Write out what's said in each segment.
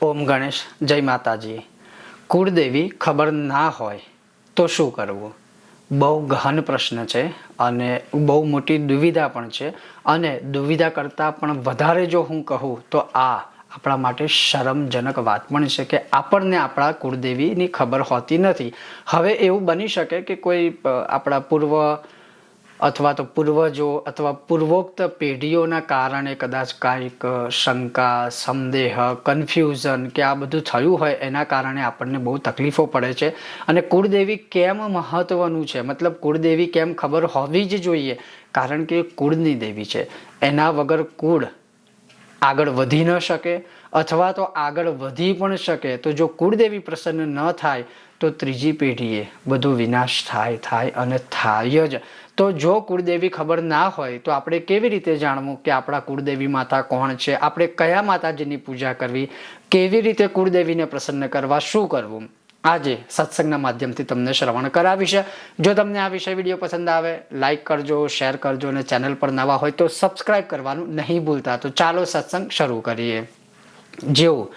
ઓમ ગણેશ, જય માતાજી. કુળદેવી ખબર ના હોય તો શું કરવું? બહુ ગહન પ્રશ્ન છે અને બહુ મોટી દુવિધા પણ છે અને દુવિધા કરતાં પણ વધારે જો હું કહું તો આ આપણા માટે શરમજનક વાત પણ છે કે આપણને આપણા કુળદેવીની ખબર હોતી નથી. હવે એવું બની શકે કે કોઈ આપણા પૂર્વ અથવા તો પૂર્વજો અથવા પૂર્વોક્ત પેઢીઓના કારણે કદાચ કાંઈક શંકા, સંદેહ કન્ફ્યુઝન કે આ બધું થયું હોય એના કારણે આપણને બહુ તકલીફો પડે છે. અને કુળદેવી કેમ મહત્વનું છે? મતલબ કુળદેવી કેમ ખબર હોવી જ જોઈએ. કારણ કે કુળની દેવી છે. એના વગર કુળ આગળ વધી ન શકે અથવા તો આગળ વધી પણ શકે. તો જો કુળદેવી પ્રસન્ન ન થાય, તો ત્રીજી પેઢીએ બધું વિનાશ થાય થાય અને થાય જ. તો જો કુળદેવી ખબર ના હોય, તો આપણે કેવી રીતે જાણવું કે આપણા કુળદેવી માતા કોણ છે? આપણે કયા માતાજીની પૂજા કરવી? કેવી રીતે કુળદેવીને પ્રસન્ન કરવા? શું કરવું? આજે સત્સંગના માધ્યમથી તમને શ્રવણ કરાવીશ. જો તમને આ વિષય વીડિયો પસંદ આવે લાઇક કરજો, શેર કરજો અને ચેનલ પર નવા હોય તો સબસ્ક્રાઇબ કરવાનું નહીં ભૂલતા. તો ચાલો સત્સંગ શરૂ કરીએ. જેવું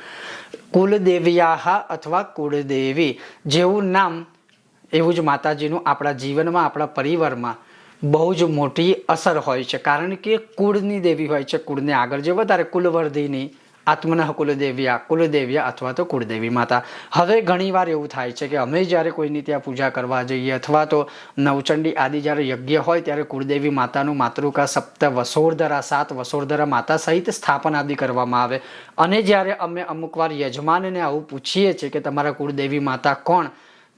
કુલદેવ્યાહ અથવા કુળદેવી, જેવું નામ એવું જ માતાજીનું આપણા જીવનમાં, આપણા પરિવારમાં બહુ જ મોટી અસર હોય છે. કારણ કે કુળની દેવી હોય છે, કુળને આગળ જે વધારે કુલવર્ધિની આત્મના કુલદેવ્યા કુલદેવ્યા અથવા તો કુળદેવી માતા. હવે ઘણીવાર એવું થાય છે કે અમે જ્યારે કોઈની ત્યાં પૂજા કરવા જઈએ અથવા તો નવચંડી આદિ જ્યારે યજ્ઞ હોય ત્યારે કુળદેવી માતાનું માતૃકા સપ્ત વસોરધરા સાત વસોરધરા માતા સહિત સ્થાપન આદિ કરવામાં આવે. અને જ્યારે અમે અમુક વાર યજમાનને આવું પૂછીએ છીએ કે તમારા કુળદેવી માતા કોણ?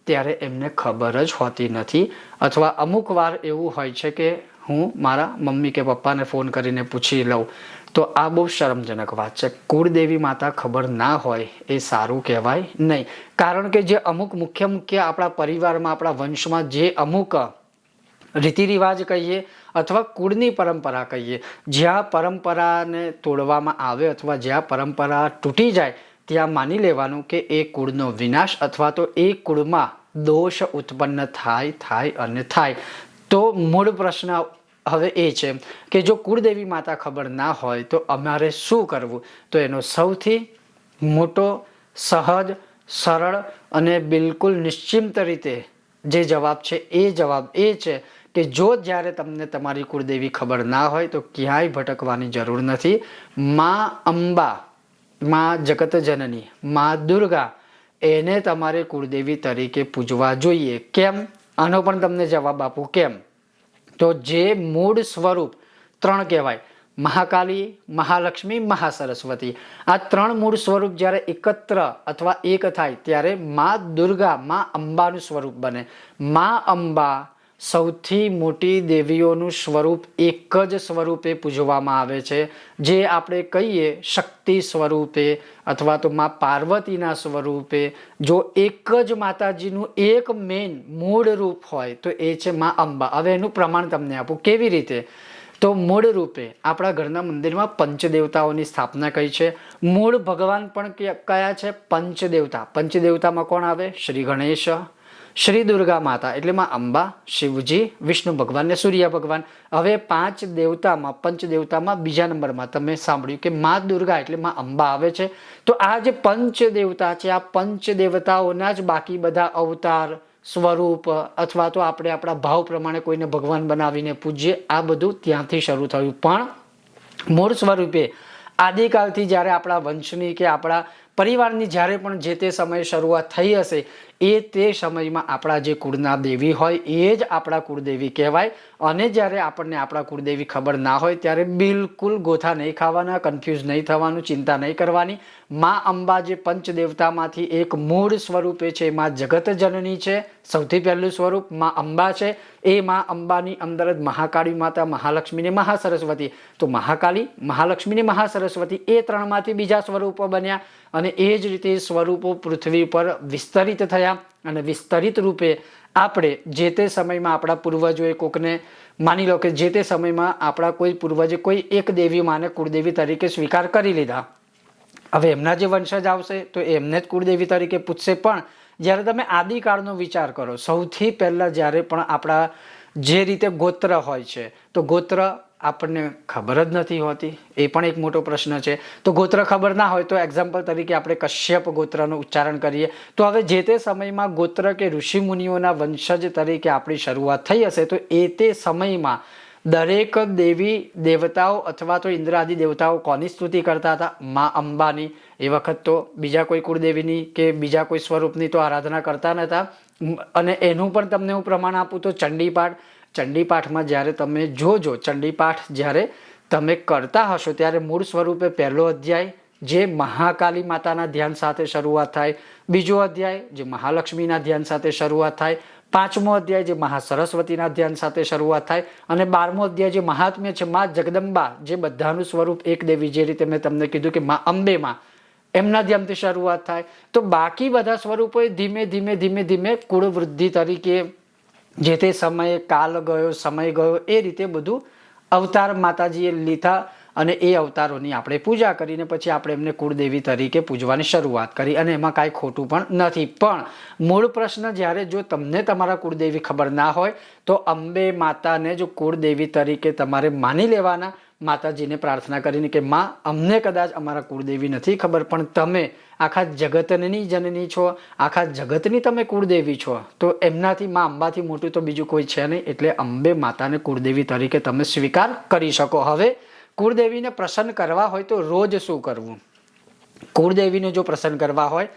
ત્યારે એમને ખબર જ હોતી નથી. અથવા અમુક વાર એવું હોય છે કે હું મારા મમ્મી કે પપ્પાને ફોન કરીને પૂછી લઉં, તો આ બહુ શરમજનક વાત છે. કુળદેવી માતા ખબર ના હોય એ સારું કહેવાય નહીં. કારણ કે જે અમુક મુખ્ય મુખ્ય આપણા પરિવારમાં, આપણા વંશમાં જે અમુક રીતિ રિવાજ કહીએ અથવા કુળની પરંપરા કહીએ, જ્યાં પરંપરાને તોડવામાં આવે અથવા જ્યાં પરંપરા તૂટી જાય ત્યાં માની લેવાનું કે એ કુળનો વિનાશ અથવા તો એ કુળમાં દોષ ઉત્પન્ન થાય થાય અને થાય. તો મૂળ પ્રશ્ન હવે એ છે કે જો કુળદેવી માતા ખબર ના હોય તો અમારે શું કરવું? તો એનો સૌથી મોટો, સહજ, સરળ અને બિલકુલ નિશ્ચિંત રીતે જે જવાબ છે એ જવાબ એ છે કે જો જ્યારે તમને તમારી કુળદેવી ખબર ના હોય તો ક્યાંય ભટકવાની જરૂર નથી. મા અંબા માં જગત જનની માં દુર્ગા, એને તમારે કુળદેવી તરીકે પૂજવા જોઈએ. કેમ? આનો પણ તમને જવાબ આપું, કેમ? તો જે મૂળ સ્વરૂપ ત્રણ કહેવાય. મહાકાલી, મહાલક્ષ્મી, મહાસરસ્વતી. આ ત્રણ મૂળ સ્વરૂપ જ્યારે એકત્ર અથવા એક થાય, ત્યારે મા દુર્ગા, મા અંબાનું સ્વરૂપ બને. મા અંબા સૌથી મોટી દેવીઓનું સ્વરૂપ એક જ સ્વરૂપે પૂજવામાં આવે છે. જે આપણે કહીએ શક્તિ સ્વરૂપે અથવા તો મા પાર્વતીના સ્વરૂપે, જો એક જ માતાજીનું એક મેન મૂળ રૂપ હોય, તો એ છે મા અંબા. હવે એનું પ્રમાણ તમને આપું કેવી રીતે? તો મૂળ રૂપે આપણા ઘરના મંદિરમાં પંચદેવતાઓની સ્થાપના કઈ છે? મૂળ ભગવાન પણ કયા છે? પંચદેવતા. પંચદેવતામાં કોણ આવે? શ્રી ગણેશ શ્રી દુર્ગા માતા, એટલે માં અંબા, શિવજી, વિષ્ણુ ભગવાન ને સૂર્ય ભગવાન. હવે પાંચ દેવતામાં પંચ દેવતામાં બીજા નંબરમાં તમે સાંભળ્યું કે મા દુર્ગા એટલે માં અંબા આવે છે. તો આ જે પંચ દેવતા છે, આ પંચ દેવતાઓના જ બાકી બધા અવતાર, સ્વરૂપ અથવા તો આપણે આપણા ભાવ પ્રમાણે કોઈને ભગવાન બનાવીને પૂજીએ આ બધું ત્યાંથી શરૂ થયું. પણ મૂળ સ્વરૂપે આદિકાલથી જ્યારે આપણા વંશની કે આપણા પરિવારની જ્યારે પણ જે તે સમયે શરૂઆત થઈ હશે, એ તે સમયમાં આપણા જે કુળના દેવી હોય, એ જ આપણા કુળદેવી કહેવાય. અને જ્યારે આપણને આપણા કુળદેવી ખબર ના હોય, ત્યારે બિલકુલ ગોથા નહીં ખાવાના કન્ફ્યુઝ નહીં થવાનું, ચિંતા નહીં કરવાની. મા અંબા જે પંચદેવતામાંથી એક મૂળ સ્વરૂપે છે મા જગત જનની છે, સૌથી પહેલું સ્વરૂપમાં અંબા છે. એ મા અંબાની અંદર જ મહાકાળી માતા, મહાલક્ષ્મીને મહાસરસ્વતી. તો મહાકાળી, મહાલક્ષ્મીને મહાસરસ્વતી, એ ત્રણમાંથી બીજા સ્વરૂપો બન્યા. અને એ જ રીતે સ્વરૂપો પૃથ્વી પર વિસ્તરિત થયા અને વિસ્તરિત રૂપે આપણે જે તે સમયમાં આપણા પૂર્વજોએ કોકને માની લો કે જે તે સમયમાં આપણા કોઈ પૂર્વજે કોઈ એક દેવી માને કુળદેવી તરીકે સ્વીકાર કરી લીધા. હવે એમના જે વંશજ આવશે તો એમને જ કુળદેવી તરીકે પૂછશે પણ જ્યારે તમે આદિકાળનો વિચાર કરો, સૌથી પહેલાં જ્યારે પણ આપણા જે રીતે ગોત્ર હોય છે, તો ગોત્ર આપણને ખબર જ નથી હોતી. એ પણ એક મોટો પ્રશ્ન છે. તો ગોત્ર ખબર ના હોય તો એક્ઝામ્પલ તરીકે આપણે કશ્યપ ગોત્રનું ઉચ્ચારણ કરીએ. તો હવે જે તે સમયમાં ગોત્ર કે ઋષિ મુનિઓના વંશજ તરીકે આપણી શરૂઆત થઈ હશે, તો એ તે સમયમાં દરેક દેવી દેવતાઓ અથવા તો ઇન્દ્રાદિ દેવતાઓ કોની સ્તુતિ કરતા હતા? મા અંબાની. એ વખત તો બીજા કોઈ કુળદેવીની કે બીજા કોઈ સ્વરૂપની તો આરાધના કરતા નહોતા અને એનું પણ તમને હું પ્રમાણ આપું તો ચંડીપાઠ ચંડીપાઠમાં જ્યારે તમે જોજો, ચંડીપાઠ જ્યારે તમે કરતા હશો, ત્યારે મૂળ સ્વરૂપે પહેલો અધ્યાય જે મહાકાલી માતાના ધ્યાન સાથે શરૂઆત થાય, બીજો અધ્યાય જે મહાલક્ષ્મીના ધ્યાન સાથે શરૂઆત થાય, પાંચમો અધ્યાય જે મહાસરસ્વતીના ધ્યાન સાથે શરૂઆત થાય અને બારમો અધ્યાય જે મહાત્મ્ય છે, મા જગદંબા, જે બધાનું સ્વરૂપ એક દેવી, જે રીતે મેં તમને કીધું કે મા અંબેમાં, એમના ધ્યાનથી શરૂઆત થાય. તો બાકી બધા સ્વરૂપોએ ધીમે ધીમે ધીમે ધીમે કુળ વૃદ્ધિ તરીકે જે તે સમયે કાલ ગયો, સમય ગયો, એ રીતે બધું અવતાર માતાજીએ લીધા અને એ અવતારોની આપણે પૂજા કરીને પછી આપણે એમને કુળદેવી તરીકે પૂજવાની શરૂઆત કરી અને એમાં કાંઈ ખોટું પણ નથી. પણ મૂળ પ્રશ્ન જ્યારે જો તમને તમારા કુળદેવી ખબર ના હોય, તો અંબે માતાને જો કુળદેવી તરીકે તમારે માની લેવાના. માતાજીને પ્રાર્થના કરીને કે, માં, અમને કદાચ અમારા કુળદેવી નથી ખબર, પણ તમે આખા જગતની જનની છો, આખા જગતની તમે કુળદેવી છો. તો એમનાથી માં અંબાથી મોટું તો બીજું કોઈ છે નહીં, એટલે અંબે માતાને કુળદેવી તરીકે તમે સ્વીકાર કરી શકો. હવે કુળદેવીને પ્રસન્ન કરવા હોય તો રોજ શું કરવું? કુળદેવીને જો પ્રસન્ન કરવા હોય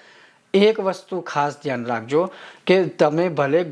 એક વસ્તુ ખાસ ધ્યાન રાખજો કે તમે ભલે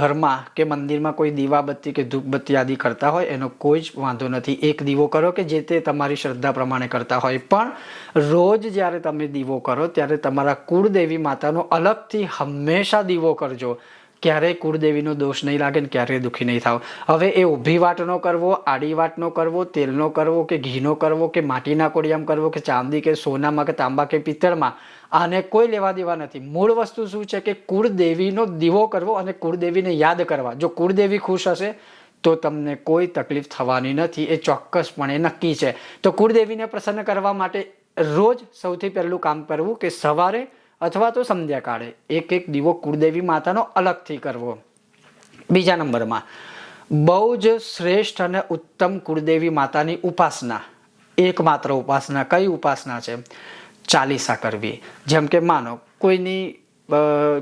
ઘરમાં કે મંદિરમાં કોઈ દીવાબત્તી કે ધૂપબત્તી આદિ કરતા હોય, એનો કોઈ જ વાંધો નથી. એક દીવો કરો કે જે તે તમારી શ્રદ્ધા પ્રમાણે કરતા હોય. પણ રોજ જ્યારે તમે દીવો કરો, ત્યારે તમારા કુળદેવી માતાનો અલગથી હંમેશા દીવો કરજો. ક્યારેય કુળદેવીનો દોષ નહીં લાગે ને ક્યારેય દુઃખી નહીં થાવ. હવે એ ઊભી વાટનો કરવો, આડી વાટનો કરવો, તેલનો કરવો કે ઘીનો કરવો કે માટીના કોડિયામ કરવો કે ચાંદી કે સોનામાં કે તાંબા કે પિત્તળમાં, આને કોઈ લેવા દેવા નથી. મૂળ વસ્તુ શું છે કે કુળદેવીનો દીવો કરવો અને કુળદેવીને યાદ કરવા. જો કુળદેવી ખુશ હશે, તો તમને કોઈ તકલીફ થવાની નથી. એ ચોક્કસપણે નક્કી છે. તો કુળદેવીને પ્રસન્ન કરવા માટે રોજ સૌથી પહેલું કામ કરવું કે સવારે અથવા તો સંધ્યાકાળે. એક એક દીવો કુળદેવી માતાનો અલગથી કરવો. બીજા નંબરમાં બહુ જ શ્રેષ્ઠ અને ઉત્તમ કુળદેવી માતાની ઉપાસના. એકમાત્ર ઉપાસના. કઈ ઉપાસના છે? ચાલીસા કરવી. જેમ કે માનો, કોઈની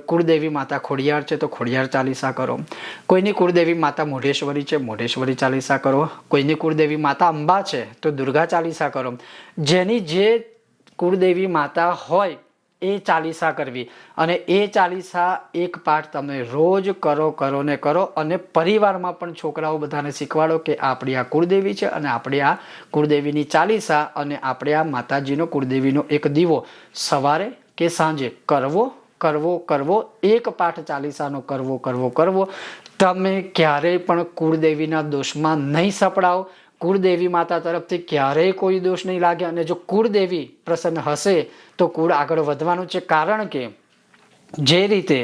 કુળદેવી માતા ખોડિયાર છે તો ખોડિયાર ચાલીસા કરો. કોઈની કુળદેવી માતા મોઢેશ્વરી છે, મોઢેશ્વરી ચાલીસા કરો. કોઈની કુળદેવી માતા અંબા છે તો દુર્ગા ચાલીસા કરો. જેની જે કુળદેવી માતા હોય એ ચાલીસા કરવી. અને એ ચાલીસા એક પાઠ તમે રોજ કરો કરો ને કરો. અને પરિવારમાં પણ છોકરાઓ બધાને શીખવાડો કે આપણી આ કુળદેવી છે અને આપણે આ કુળદેવીની ચાલીસા અને આપણે આ માતાજીનો કુળદેવીનો એક દીવો. સવારે કે સાંજે? કરવો કરવો કરવો. એક પાઠ ચાલીસાનો કરવો કરવો કરવો. તમે ક્યારેય પણ કુળદેવીના દોષમાં નહીં સપડાવો. કુળદેવી માતા તરફથી ક્યારેય કોઈ દોષ નહીં લાગે અને જો કુળદેવી પ્રસન્ન હશે, તો કુળ આગળ વધવાનું છે. કારણ કે જે રીતે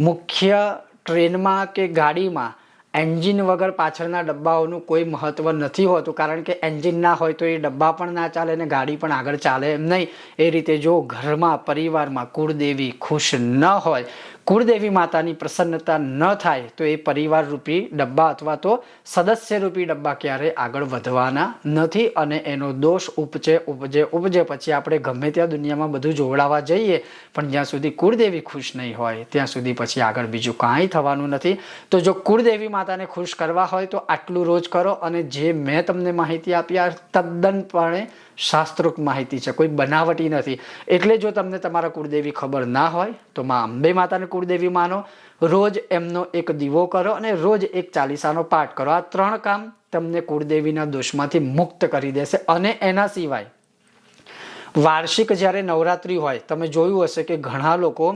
મુખ્ય ટ્રેનમાં કે ગાડીમાં એન્જિન વગર પાછળના ડબ્બાઓનું કોઈ મહત્ત્વ નથી હોતું, કારણ કે એન્જિન ના હોય તો એ ડબ્બા પણ ના ચાલે અને ગાડી પણ આગળ ચાલે એમ નહીં. એ રીતે જો ઘરમાં, પરિવારમાં કુળદેવી ખુશ ન હોય કુળદેવી માતાની પ્રસન્નતા ન થાય તો એ પરિવાર રૂપી ડબ્બા અથવા તો સદસ્ય રૂપી ડબ્બા ક્યારે આગળ વધવાના નથી અને એનો દોષ ઉપજે ઉપજે ઉપજે પછી આપણે ગમે ત્યાં દુનિયામાં બધું જોવડાવવા જઈએ, પણ જ્યાં સુધી કુળદેવી ખુશ નહીં હોય, ત્યાં સુધી પછી આગળ બીજું કાંઈ થવાનું નથી. તો જો કુળદેવી માતાને ખુશ કરવા હોય તો આટલું રોજ કરો અને જે મેં તમને માહિતી આપી આ તદ્દનપણે શાસ્ત્રોક્ત માહિતી છે, કોઈ બનાવટી નથી. એટલે જો તમને તમારા કુળદેવી ખબર ના હોય, તો માં અંબે માતાને કુળદેવી માનો, રોજ એમનો એક દીવો કરો અને રોજ એક ચાલીસાનો પાઠ કરો. આ ત્રણ કામ તમને કુળદેવીના દોષમાંથી મુક્ત કરી દેશે અને એના સિવાય. વાર્ષિક જ્યારે નવરાત્રિ હોય, તમે જોયું હશે કે ઘણા લોકો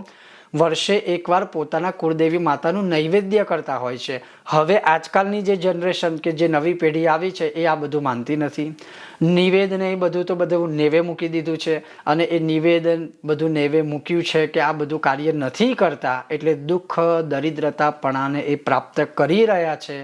વર્ષે એકવાર પોતાના કુળદેવી માતાનું નૈવેદ્ય કરતા હોય છે. હવે આજકાલની જે જનરેશન કે જે નવી પેઢી આવી છે, એ આ બધું માનતી નથી. નિવેદન એ બધું તો બધું નેવે મૂકી દીધું છે અને એ નિવેદન બધું નેવે મૂક્યું છે કે આ બધું કાર્ય નથી કરતા, એટલે દુઃખ દરિદ્રતાપણાને એ પ્રાપ્ત કરી રહ્યા છે.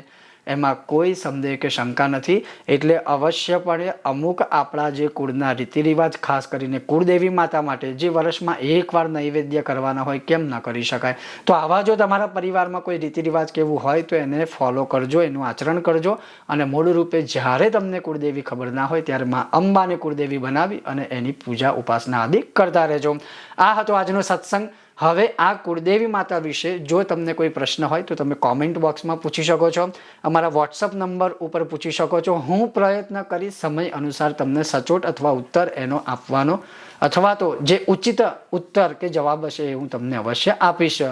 એમાં કોઈ સંદેહ કે શંકા નથી, એટલે અવશ્યપણે અમુક આપણા જે કુળના રીતિ રિવાજ ખાસ કરીને કુળદેવી માતા માટે જે વર્ષમાં એકવાર નૈવેદ્ય કરવાના હોય, કેમ ન કરી શકાય? તો આવા જો તમારા પરિવારમાં કોઈ રીતિ રિવાજ કેવું હોય, તો એને ફોલો કરજો, એનું આચરણ કરજો અને મૂળ રૂપે જ્યારે તમને કુળદેવી ખબર ના હોય, ત્યારે માં અંબાને કુળદેવી બનાવી અને એની પૂજા ઉપાસના આદિ કરતા રહેજો. આ હતો આજનો સત્સંગ. હવે આ કુળદેવી માતા વિશે જો તમને કોઈ પ્રશ્ન હોય તો તમે કોમેન્ટ બોક્સમાં પૂછી શકો છો. અમારા વોટ્સઅપ નંબર ઉપર પૂછી શકો છો. હું પ્રયત્ન કરી સમય અનુસાર તમને સચોટ અથવા ઉત્તર એનો આપવાનો અથવા તો જે ઉચિત ઉત્તર કે જવાબ હશે એ હું તમને અવશ્ય આપીશ.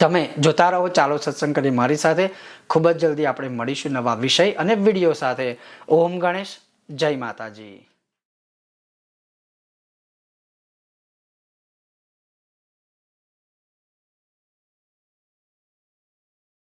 તમે જોતા રહો. ચાલો સત્સંગ કરી મારી સાથે. ખૂબ જ જલ્દી આપણે મળીશું નવા વિષય અને વીડિયો સાથે. ઓમ ગણેશ. જય માતાજી.